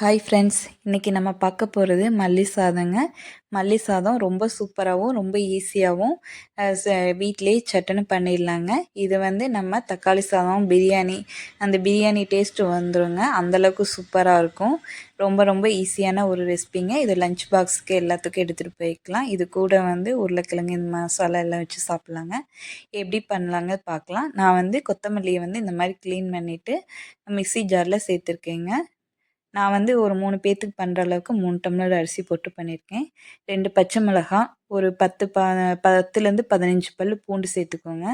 Hi friends இன்றைக்கி நம்ம பார்க்க போகிறது மல்லி சாதங்க. மல்லி சாதம் ரொம்ப சூப்பராகவும் ரொம்ப ஈஸியாகவும் வீட்டிலேயே சட்டுன்னு பண்ணிடலாங்க. இது வந்து நம்ம தக்காளி சாதம் பிரியாணி. அந்த பிரியாணி டேஸ்ட்டு வந்துடுங்க அந்தளவுக்கு சூப்பராக இருக்கும். ரொம்ப ரொம்ப ஈஸியான ஒரு ரெசிபிங்க இது லஞ்ச் பாக்ஸுக்கு எல்லாத்துக்கும் எடுத்துகிட்டு போய்க்கலாம். இது கூட வந்து உருளைக்கிழங்கு இந்த மசாலா எல்லாம் வச்சு சாப்பிட்லாங்க. எப்படி பண்ணலாங்க பார்க்கலாம். நான் வந்து கொத்தமல்லியை வந்து இந்த மாதிரி க்ளீன் பண்ணிவிட்டு மிக்சி ஜாரில் சேர்த்துருக்கேங்க. நான் வந்து ஒரு மூணு பேர்த்துக்கு பண்ணுற அளவுக்கு மூணு டம்ளர் அரிசி போட்டு பண்ணியிருக்கேன். ரெண்டு பச்சை மிளகாய் ஒரு பத்து ப பத்துலேருந்து பதினஞ்சு பல் பூண்டு சேர்த்துக்கோங்க.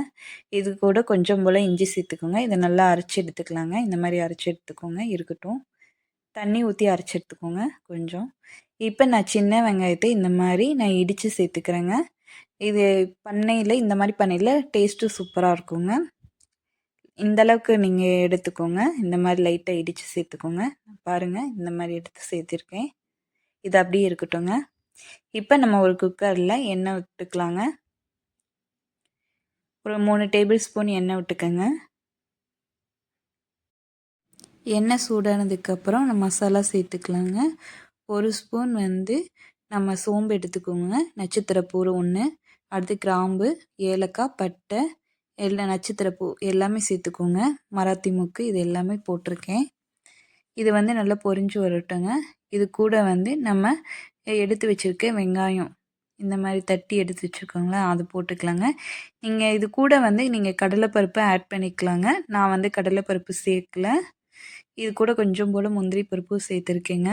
இது கூட கொஞ்சம் போல் இஞ்சி சேர்த்துக்கோங்க. இதை நல்லா அரைச்சி எடுத்துக்கலாங்க. இந்த மாதிரி அரைச்சி எடுத்துக்கோங்க. இருக்கட்டும். தண்ணி ஊற்றி அரைச்சி எடுத்துக்கோங்க கொஞ்சம். இப்போ நான் சின்ன வெங்காயத்தை இந்த மாதிரி நான் இடித்து சேர்த்துக்கிறேங்க. இது பண்ணையில் இந்த மாதிரி பண்ணையில் டேஸ்ட்டு சூப்பராக இருக்குங்க. இந்தளவுக்கு நீங்கள் எடுத்துக்கோங்க. இந்த மாதிரி லைட்டாக இடித்து சேர்த்துக்கோங்க. பாருங்கள் இந்த மாதிரி எடுத்து சேர்த்துருக்கேன். இது அப்படியே இருக்கட்டும்ங்க. இப்போ நம்ம ஒரு குக்கரில் எண்ணெய் விட்டுக்கலாங்க. ஒரு மூணு டேபிள் ஸ்பூன் எண்ணெய் விட்டுக்கோங்க. எண்ணெய் சூடானதுக்கப்புறம் நம்ம மசாலா சேர்த்துக்கலாங்க. ஒரு ஸ்பூன் வந்து நம்ம சோம்பு எடுத்துக்கோங்க. நட்சத்திரப்பூ ஒன்று அடுத்து கிராம்பு ஏலக்காய் பட்டை எல்லாம் நட்சத்திரப்பூ எல்லாமே சேர்த்துக்கோங்க. மராத்தி மூக்கு இது எல்லாமே போட்டிருக்கேன். இது வந்து நல்லா பொறிஞ்சு வரட்டுங்க. இது கூட வந்து நம்ம எடுத்து வச்சுருக்க வெங்காயம் இந்த மாதிரி தட்டி எடுத்து வச்சுருக்கோங்களா அது போட்டுக்கலாங்க. நீங்கள் இது கூட வந்து நீங்கள் கடலைப்பருப்பை ஆட் பண்ணிக்கலாங்க. நான் வந்து கடலைப்பருப்பு சேர்க்கல. இது கூட கொஞ்சம் போல் முந்திரி பருப்பும் சேர்த்துருக்கேங்க.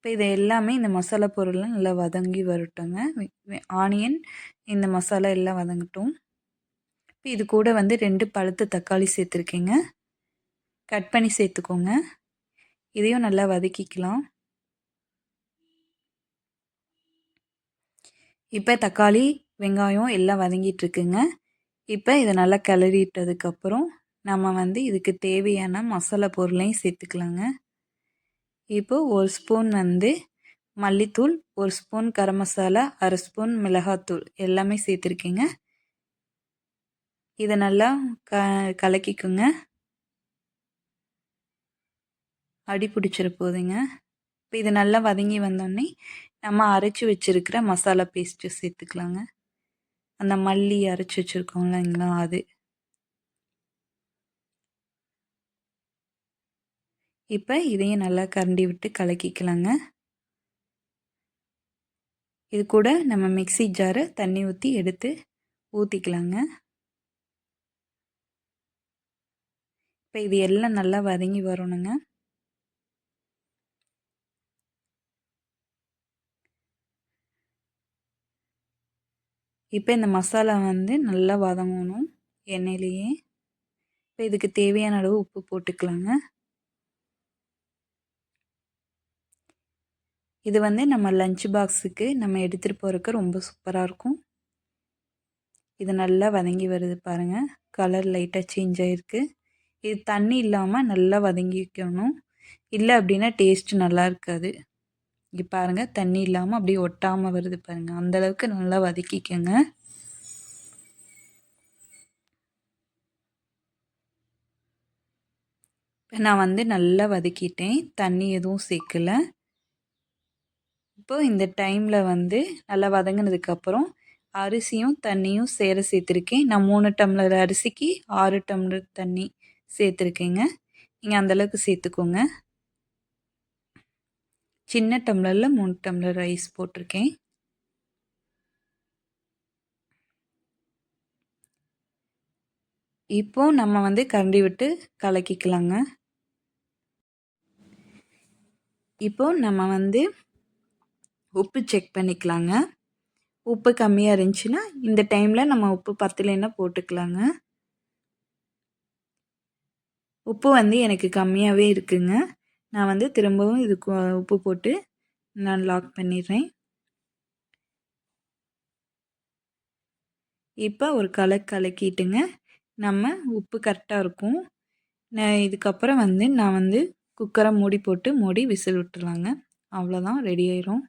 இப்போ இது எல்லாமே இந்த மசாலா பொருள்லாம் நல்லா வதங்கி வரட்டுங்க. ஆனியன் இந்த மசாலா எல்லாம் வதங்கட்டும். இப்போ இது கூட வந்து ரெண்டு பழுத்த தக்காளி சேர்த்துருக்கேங்க. கட் பண்ணி சேர்த்துக்கோங்க. இதையும் நல்லா வதக்கிக்கலாம். இப்போ தக்காளி வெங்காயம் எல்லாம் வதங்கிட்டுருக்குங்க இப்போ இதை நல்லா கிளறிட்டதுக்கப்புறம் நம்ம வந்து இதுக்கு தேவையான மசாலா பொருளையும் சேர்த்துக்கலாங்க. இப்போது ஒரு ஸ்பூன் வந்து மல்லித்தூள் ஒரு ஸ்பூன் கரம் மசாலா அரை ஸ்பூன் மிளகாத்தூள். எல்லாமே சேர்த்துருக்கீங்க. இதை நல்லா க கலக்கிக்குங்க. அடி பிடிச்சிட போகுதுங்க இப்போ இது நல்லா வதங்கி வந்தோடனே நம்ம அரைச்சி வச்சுருக்கிற மசாலா பேஸ்ட்டு சேர்த்துக்கலாங்க. அந்த மல்லி அரைச்சி வச்சுருக்கோம் இல்லைங்களா அது. இப்போ இதையும் நல்லா கரண்டி விட்டு கலக்கிக்கலாங்க. இது கூட நம்ம மிக்சி ஜாரை தண்ணி ஊற்றி எடுத்து ஊற்றிக்கலாங்க இப்போ இது எல்லாம் நல்லா வதங்கி வரணுங்க. இப்போ இந்த மசாலா வந்து நல்லா வதங்கணும் எண்ணெயிலேயே. இப்போ இதுக்கு தேவையான அளவு உப்பு போட்டுக்கலாங்க. இது வந்து நம்ம லஞ்ச் பாக்ஸுக்கு நம்ம எடுத்துகிட்டு போகிறதுக்கு ரொம்ப சூப்பராக இருக்கும். இது நல்லா வதங்கி வருது பாருங்கள் கலர் லைட்டாக சேஞ்ச் ஆகிருக்கு இது தண்ணி இல்லாமல் நல்லா வதங்கிக்கணும் இல்லை அப்படின்னா டேஸ்ட்டு நல்லா இருக்காது. இங்கே பாருங்கள் தண்ணி இல்லாமல் அப்படியே ஒட்டாமல் வருது பாருங்கள் அந்தளவுக்கு நல்லா வதக்கிக்கோங்க நான் வந்து நல்லா வதக்கிட்டேன். தண்ணி எதுவும் சேர்க்கலை. இப்போ இந்த டைமில் வந்து நல்லா வதங்கினதுக்கப்புறம் அரிசியும் தண்ணியும் சேர சேர்த்துருக்கேன். நான் மூணு டம்ளர் அரிசிக்கு ஆறு டம்ளர் தண்ணி சேர்த்துருக்கேங்க. நீங்கள் அந்தளவுக்கு சேர்த்துக்கோங்க. சின்ன டம்ளரில் மூணு டம்ளர் ரைஸ் போட்டிருக்கேன். இப்போ நம்ம வந்து கரண்டி விட்டு கலக்கிக்கலாங்க. இப்போ நம்ம வந்து உப்பு செக் பண்ணிக்கலாங்க. உப்பு கம்மியாக இருந்துச்சுன்னா இந்த டைமில் நம்ம உப்பு பத்தலைன்னா போட்டுக்கலாங்க? உப்பு வந்து எனக்கு கம்மியாகவே இருக்குங்க. நான் வந்து திரும்பவும் இதுக்கு உப்பு போட்டு நான் லாக் பண்ணிடுறேன். இப்போ ஒரு கலக்கு கலக்கிட்டுங்க. நம்ம உப்பு கரெக்டாக இருக்கும். நான் இதுக்கப்புறம் வந்து நான் வந்து குக்கரை மூடி போட்டு மூடி விசில் விட்டுலாங்க அவ்வளோதான் ரெடி ஆயிரும்.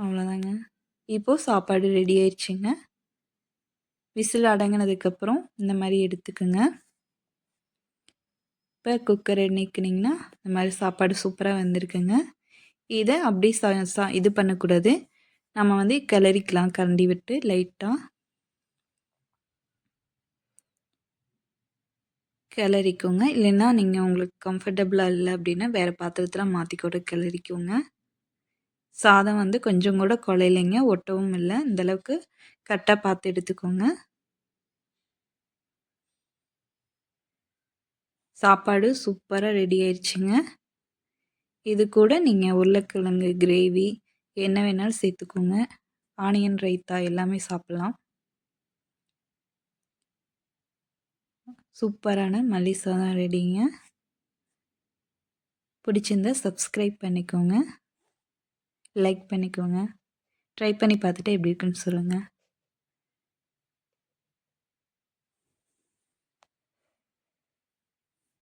அவ்வளோதாங்க. இப்போது சாப்பாடு ரெடி ஆயிடுச்சுங்க. விசில் அடங்கினதுக்கப்புறம் இந்த மாதிரி எடுத்துக்கோங்க. இப்போ குக்கர் நீக்கினிங்கன்னா இந்த மாதிரி சாப்பாடு சூப்பராக வந்திருக்குங்க. இதை அப்படியே சா சா இது பண்ணக்கூடாது. நம்ம வந்து கிளறிக்கலாம் கரண்டி விட்டு லைட்டாக கிளறிக்கோங்க. இல்லைன்னா நீங்கள் உங்களுக்கு கம்ஃபர்டபுளாக இல்லை அப்படின்னா வேறு பாத்திரத்தில் மாற்றி கூட கிளறிக்கோங்க. சாதம் வந்து கொஞ்சம் கூட குழையிலைங்க ஒட்டவும் இல்லை. இந்தளவுக்கு கரெக்டாக பார்த்து எடுத்துக்கோங்க. சாப்பாடு சூப்பராக ரெடி ஆயிடுச்சுங்க இது கூட நீங்கள் உருளைக்கிழங்கு கிரேவி என்ன வேணாலும் சேர்த்துக்கோங்க. ஆனியன் ரைத்தா எல்லாமே சாப்பிட்லாம். சூப்பரான மல்லி சாதம் ரெடிங்க. பிடிச்சிருந்தா சப்ஸ்கிரைப் பண்ணிக்கோங்க. லைக் பண்ணிக்கோங்க. ட்ரை பண்ணி பார்த்துட்டு எப்படி இருக்குன்னு சொல்லுங்கள்